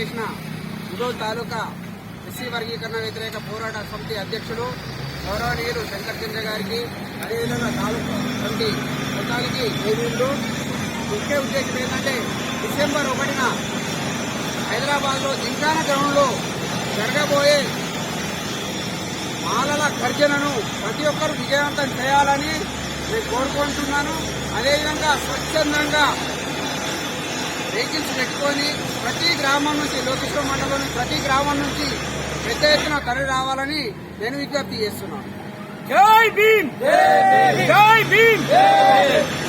ముదోల్ తాలూకా SC వర్గీకరణ వ్యతిరేక పోరాట సమితి అధ్యక్షుడు గౌరవనీయులు శంకర్ చంద్ర గారికి అదేవిధంగా తాలూకా సమితి మొత్తానికి జైవీరులు ముఖ్య ఉద్దేశం ఏంటంటే డిసెంబర్ ఒకటిన హైదరాబాద్లో జింకాన గ్రౌండ్లో జరగబోయే మాలల గర్జనను ప్రతి ఒక్కరు విజయవంతం చేయాలని నేను కోరుకుంటున్నాను. అదేవిధంగా స్వచ్ఛందంగా వెహికల్స్ పెట్టుకొని ప్రతి గ్రామం నుంచి లోకేశ్వర మండలం ప్రతి గ్రామం నుంచి పెద్ద ఎత్తున తరలి రావాలని నేను విజ్ఞప్తి చేస్తున్నాను. జై భీమ్! జై భీమ్!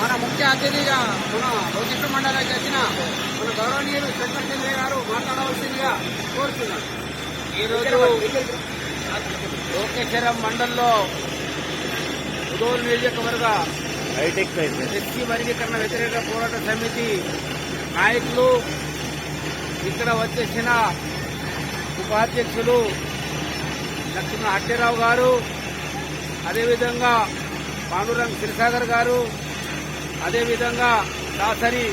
మన ముఖ్య అతిథిగా మన లోకేశ్వర మండలానికి వచ్చిన మన గౌరవనీయులు శంకర్ చంద్ర గారు మాట్లాడవలసిందిగా కోరుతున్నాను. ఈరోజు లోకేశ్వరం మండలంలో ఉదోల్ నియోజకవర్గ ఎస్సీ వర్గీకరణ వ్యతిరేక పోరాట సమితి నాయకులు ఇక్కడ వచ్చేసిన ఉపాధ్యక్షులు లక్ష్మణ అట్టిరావు గారు అదేవిధంగా పాండురంగ్ శ్రీసాగర్ గారు అదేవిధంగా దాసరి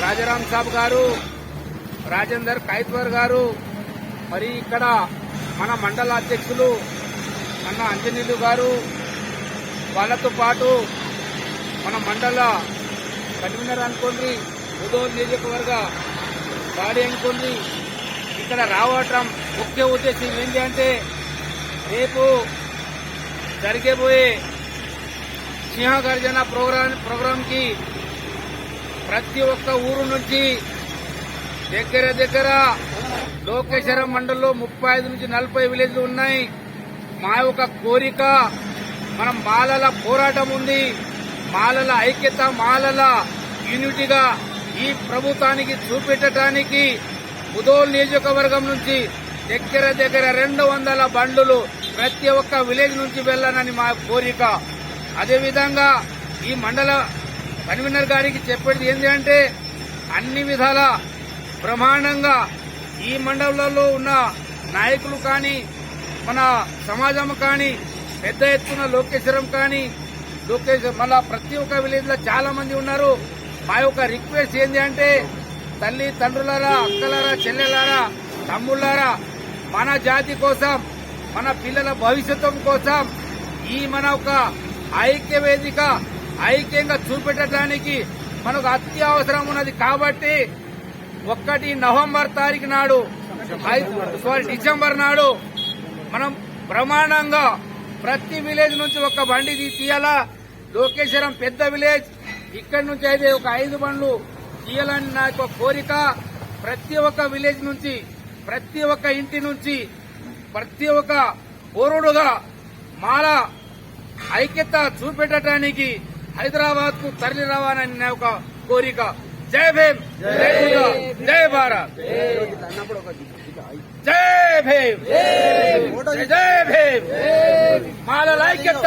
రాజారాం సాబ్ గారు రాజేందర్ కైత్వర్ గారు మరి ఇక్కడ మన మండల అధ్యక్షులు అన్న అంజనీలు గారు వాళ్ళతో పాటు మన మండల కన్వీనర్ అనుకోండి ఉదోల్ నియోజకవర్గ బాడీ అనుకుంది. ఇక్కడ రావటం ముఖ్య ఉద్దేశం ఏంటి అంటే రేపు జరిగేబోయే సింహగర్జన ప్రోగ్రాం ప్రోగ్రాంకి ప్రతి ఒక్క ఊరు నుంచి దగ్గర దగ్గర లోకేశ్వరం మండలంలో ముప్పై ఐదు నుంచి నలభై విలేజ్లు ఉన్నాయి. మా యొక్క కోరిక మనం మాలల పోరాటం ఉంది. మాలల ఐక్యత మాలల యూనిటీగా ఈ ప్రభుత్వానికి చూపెట్టడానికి ముదోల్ నియోజకవర్గం నుంచి దగ్గర దగ్గర రెండు వందల బండ్లు ప్రతి ఒక్క విలేజ్ నుంచి వెళ్ళనని మా కోరిక. అదేవిధంగా ఈ మండల కన్వీనర్ గారికి చెప్పేది ఏంటి అంటే అన్ని విధాల బ్రహ్మాండంగా ఈ మండలంలో ఉన్న నాయకులు కానీ మన సమాజం కానీ పెద్ద ఎత్తున లోకేశ్వరం కానీ లోకేశ్వరం మళ్ళా ప్రతి ఒక్క విలేజ్లో చాలా మంది ఉన్నారు. మా యొక్క రిక్వెస్ట్ ఏంటి అంటే తల్లి తండ్రులారా అక్కలారా చెల్లెలారా తమ్ముళ్ళారా మన జాతి కోసం మన పిల్లల భవిష్యత్తు కోసం ఈ మన ఒక ఐక్య వేదిక ఐక్యంగా చూపెట్టడానికి మనకు అత్యవసరం ఉన్నది కాబట్టి ఒక్కటి నవంబర్ తారీఖు నాడు సారీ డిసెంబర్ నాడు మనం ప్రమాణంగా ప్రతి విలేజ్ నుంచి ఒక బండి తీయాలా? లోకేశ్వరం పెద్ద విలేజ్ ఇక్కడి నుంచి అయితే ఒక ఐదు బండ్లు తీయాలని నా యొక్క కోరిక. ప్రతి ఒక్క విలేజ్ నుంచి ప్రతి ఒక్క ఇంటి నుంచి ప్రతి ఒక్క పౌరుడుగా మాల ఐక్యత చూపెట్టడానికి హైదరాబాద్కు తరలి రావాలని నా యొక్క కోరిక. జై భీమ్! జై జై భారత్! జై భీమ్! జై భీమ్! మాల ఐక్యత!